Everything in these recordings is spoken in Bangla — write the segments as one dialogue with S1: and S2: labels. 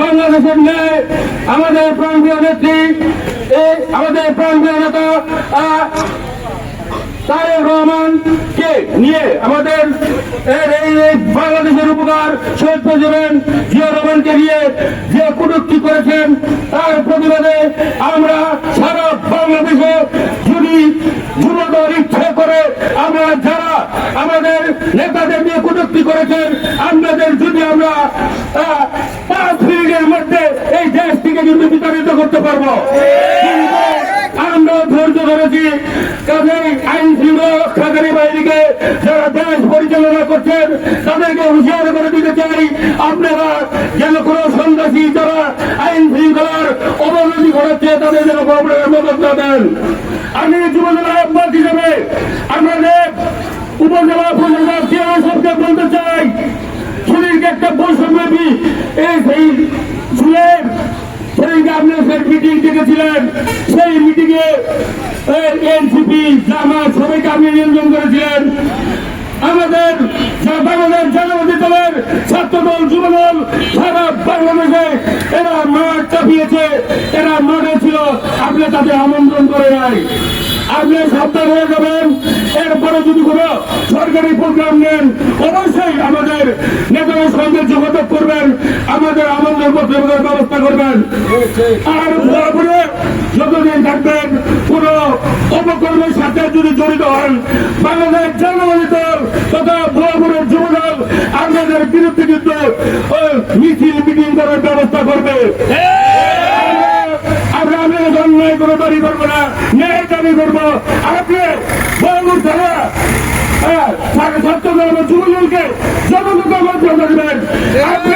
S1: বাংলাদেশের ন্যায় আমাদের প্রাণপ্রিয় নেত্রী, এই আমাদের প্রাণপ্রিয় নেতা তারেক রহমানকে নিয়ে আমাদের বাংলাদেশের উপকার শহীদ প্রেসিডেন্ট জিয়া রহমানকে নিয়ে যে কটূক্তি করেছেন, তার প্রতিবাদে আমরা সারা বাংলাদেশে যদি যুবদল ইচ্ছে করে আমরা যারা আমাদের নেতাদের নিয়ে কটূক্তি করেছেন। আপনাদের যদি আমরা পাঁচ মিনিটের মধ্যে এই দেশ থেকে কিন্তু বিতাড়িত করতে পারব। আমরা ধৈর্য ধরেছি, কাজেই আইন শৃঙ্খলা বাহিনীকে যারা দেশ পরিচালনা করছেন, তাদেরকে হুঁশিয়ার করে দিতে চাই। আপনারা যেন কোন সন্ত্রাসী যারা আইন শৃঙ্খলার অবনতি ঘটাচ্ছে, তাদের যেন আপনারা মদত না দেন। আমি যুবজনা আহ্বান হিসেবে আমাদের উপজেলা উপজেলা চেয়ার সবকে বলতে চাই শরীরকে একটা বৈষম্যবী এই সেই চুলের সেদিনকে আপনি সেই মিটিং ডেকেছিলেন, সেই মিটিং এ এনসিপি জামাত সবাইকে আপনি নিয়ন্ত্রণ করেছিলেন। আমাদের বাংলাদেশ জাতীয়বাদী দলের ছাত্রদল, যুবদল সারা বাংলাদেশে এরা মাঠ চাপিয়েছে, এরা মাঠে ছিল, আপনি তাদের আমন্ত্রণ করে নাই। আপনি সাবধান হয়ে যাবেন। এরপরে যদি কোনো সরকারি প্রোগ্রাম নেন, অবশ্যই আমাদের নেতাদের সঙ্গে যোগাযোগ করবেন, আমাদের আমন্ত্রণ পত্রের ব্যবস্থা করবেন। আর তারপরে যতদিন থাকবেন, কোন অপকর্মের সাথে যদি জড়িত হন, বাংলাদেশ জাতীয়বাদী দল তথা ভুয়াপুরের যুবদল আপনাদের বিরুদ্ধে কিন্তু মিছিল, মিটিং করার ব্যবস্থা করবে আমরা আপনাদের অন্যায় করে দাবি করব না ন্যায় দাবি করব। আপনি ভয়াবুর থানা ছাত্র দল যুবদলকে যতটুকু আমন্ত্রণ করবেন। আপনার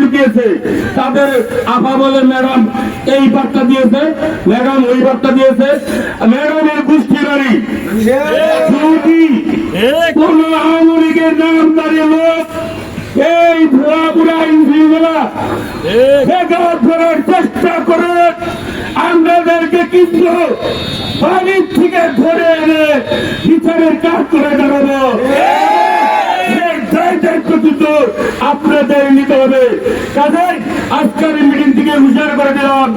S1: লুকিয়েছে। তাদের বলে, ম্যাডাম, এই বার্তা দিয়েছে, ম্যাডাম, ওই বার্তা দিয়েছে। ম্যাডামের বাড়ি। কোন লীগের নামদারি লোক এই ভুয়া বুড়া বেকার করার চেষ্টা করে, আমাদেরকে কিন্তু বাড়ির থেকে ধরে এনে বিচারের কাজ করে কিন্তু আপনাদের নিতে হবে। কাজে আজকের মিটিং থেকে উজাড় করে দিলাম।